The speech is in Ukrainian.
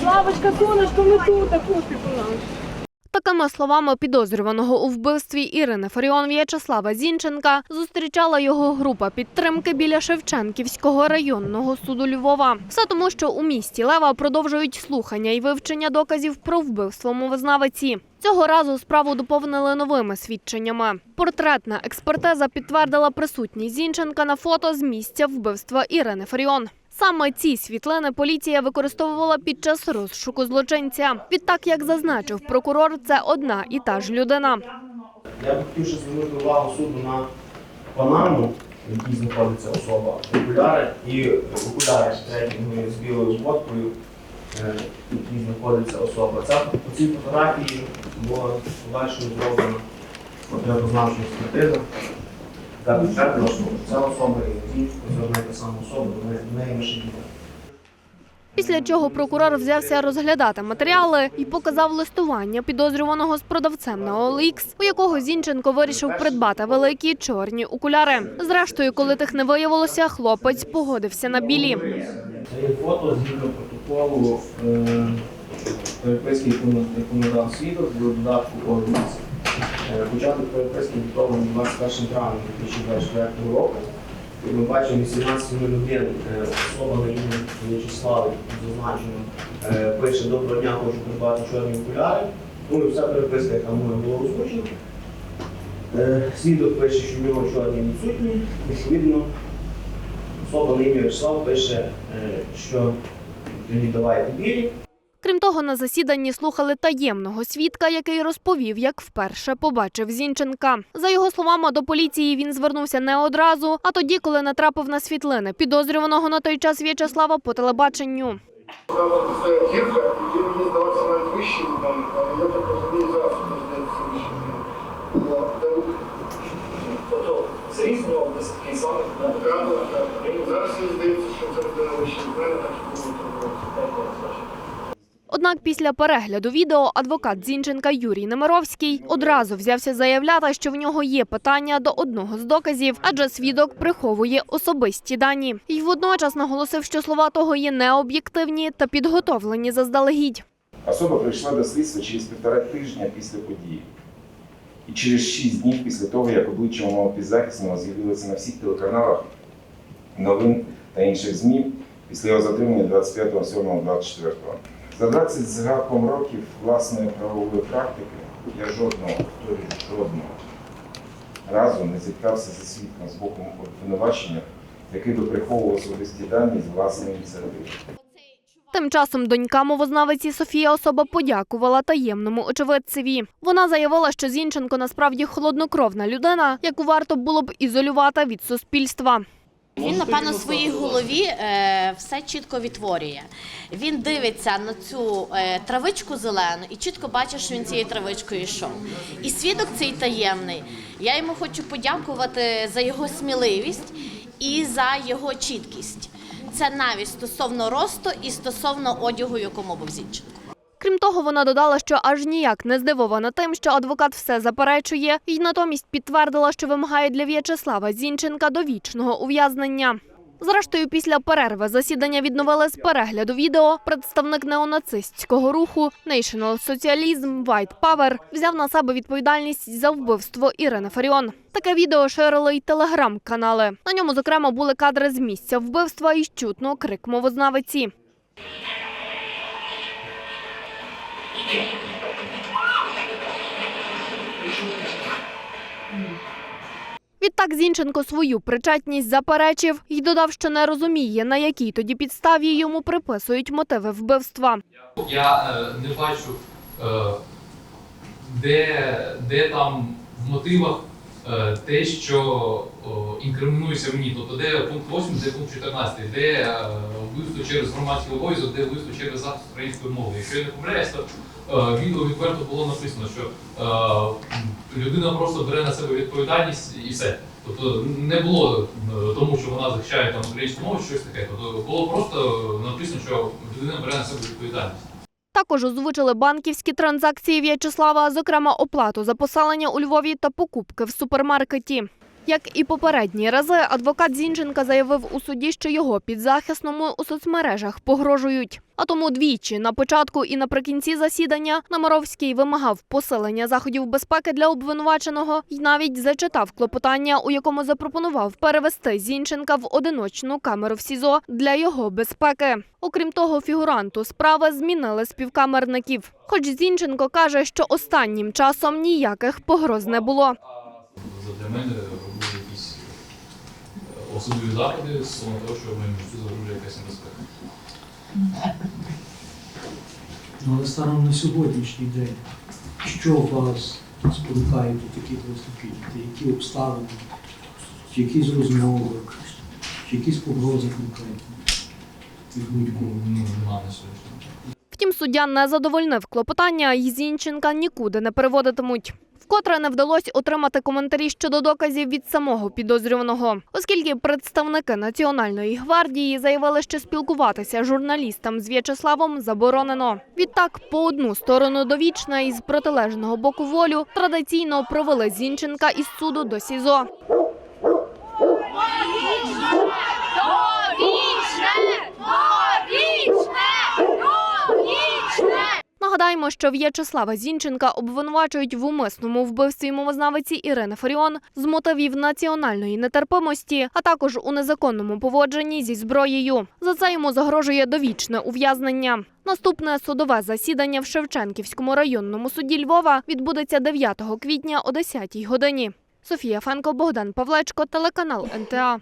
Славочка, сонечко, ми тут, купи у. Такими словами підозрюваного у вбивстві Ірини Фаріон В'ячеслава Зінченка зустрічала його група підтримки біля Шевченківського районного суду Львова. Все тому, що у місті Лева продовжують слухання і вивчення доказів про вбивство мовознавиці. Цього разу справу доповнили новими свідченнями. Портретна експертиза підтвердила присутність Зінченка на фото з місця вбивства Ірини Фаріон. Саме ці світлини поліція використовувала під час розшуку злочинця. Відтак, як зазначив прокурор, це одна і та ж людина. Я б хотів ще звернути увагу суду на панаму, в якій знаходиться особа, окуляри і окуляри третіми з білою водкою, е, в якій знаходиться особа. Ця по цій фотографії була подальшою зроблена потребознавча експертиза. Яка підтвердила, що ця особа хто одна та сама особа, в неї лише діти. Після чого прокурор взявся розглядати матеріали і показав листування підозрюваного з продавцем на OLX, у якого Зінченко вирішив придбати великі чорні окуляри. Зрештою, коли тих не виявилося, хлопець погодився на білі. Це є фото згідно протоколу переписки, яку надав свідок до додатку ОВІС. Початок переписки відтований 21 травня 2024 року. І ми бачимо 18.01 е, особа на ім'я В'ячеслава зазначено е, пише Доброго дня, хочу придбати чорні окуляри. Ну вся переписка, яка мною була озвучена. Е, Свідок пише, що в нього чорні відсутні. Відповідно, особа на ім'я Вячеслав пише, е, що тоді давайте білі. Крім того, на засіданні слухали таємного свідка, який розповів, як вперше побачив Зінченка. За його словами, до поліції він звернувся не одразу, а тоді, коли натрапив на світлини підозрюваного на той час В'ячеслава по телебаченню. Зараз здається що це вища мене, так що було так, так, Однак після перегляду відео адвокат Зінченка Юрій Немировський одразу взявся заявляти, що в нього є питання до одного з доказів, адже свідок приховує особисті дані. І водночас наголосив, що слова того є необ'єктивні та підготовлені заздалегідь. Особа прийшла до слідства через півтора тижня після події. І через шість днів після того, як обличчя мого підзахисного з'явилося на всіх телеканалах, новин та інших ЗМІ після його затримання 25.07.24. За 20 з гаком років власної правової практики я жодного, повторюю, жодного разу не зіткався зі свідком з боку обвинувачення, який би приховував особисті дані з власної ініціативи. Тим часом донька мовознавиці Софія особа подякувала таємному очевидцеві. Вона заявила, що Зінченко насправді холоднокровна людина, яку варто було б ізолювати від суспільства. Він, напевно, в своїй голові е, все чітко відтворює. Він дивиться на цю е, травичку зелену і чітко бачить, що він цією травичкою йшов. І свідок цей таємний. Я йому хочу подякувати за його сміливість і за його чіткість. Це навіть стосовно росту і стосовно одягу, якому був Зінченко. Крім того, вона додала, що аж ніяк не здивована тим, що адвокат все заперечує, і натомість підтвердила, що вимагає для В'ячеслава Зінченка довічного ув'язнення. Зрештою, після перерви засідання відновили з перегляду відео. Представник неонацистського руху National Socialism White Power взяв на себе відповідальність за вбивство Ірини Фаріон. Таке відео ширили й телеграм-канали. На ньому, зокрема, були кадри з місця вбивства і чутно крик мовознавиці. Відтак Зінченко свою причетність заперечив і додав, що не розуміє, на якій тоді підставі йому приписують мотиви вбивства. Я е, не бачу, е, де, там в мотивах те, що інкримінується мені. Тобто, де пункт 8, де пункт 14, де е, вбивство через громадський обов'язок, де вбивство через захист української мови. Якщо я не помиляюсь, то е, відео відверто було написано, що е, людина просто бере на себе відповідальність і все. Тобто не було е, тому, що вона захищає там українську мову, щось таке. Тобто було просто написано, що людина бере на себе відповідальність. Також озвучили банківські транзакції В'ячеслава, зокрема оплату за поселення у Львові та покупки в супермаркеті. Як і попередні рази, адвокат Зінченка заявив у суді, що його підзахисному у соцмережах погрожують. А тому двічі на початку і наприкінці засідання Намаровський вимагав посилення заходів безпеки для обвинуваченого і навіть зачитав клопотання, у якому запропонував перевести Зінченка в одиночну камеру в СІЗО для його безпеки. Окрім того, фігуранту справи змінили співкамерників. Хоч Зінченко каже, що останнім часом ніяких погроз не було. Задля мене особливі заходи з того, того, що моєму життю загрожує якась небезпека. Ну, але станом на сьогоднішній день, що вас спонукає до таких виступів? Які обставини, чи якісь розмови, чи якісь погрози конкретні від будь-кого? Ну, нема на сьогоднішній день. Втім, суддя не задовольнив клопотання, і Зінченка нікуди не переводитимуть. Вкотре не вдалося отримати коментарі щодо доказів від самого підозрюваного, оскільки представники Національної гвардії заявили, що спілкуватися журналістам з В'ячеславом заборонено. Відтак, по одну сторону довічна і з протилежного боку волю традиційно провели Зінченка із суду до СІЗО. Нагадаємо, що В'ячеслава Зінченка обвинувачують в умисному вбивстві мовознавиці Ірини Фаріон з мотивів національної нетерпимості, а також у незаконному поводженні зі зброєю. За це йому загрожує довічне ув'язнення. Наступне судове засідання в Шевченківському районному суді Львова відбудеться 9 квітня о 10 годині. Софія Фенко, Богдан Павлечко, телеканал НТА.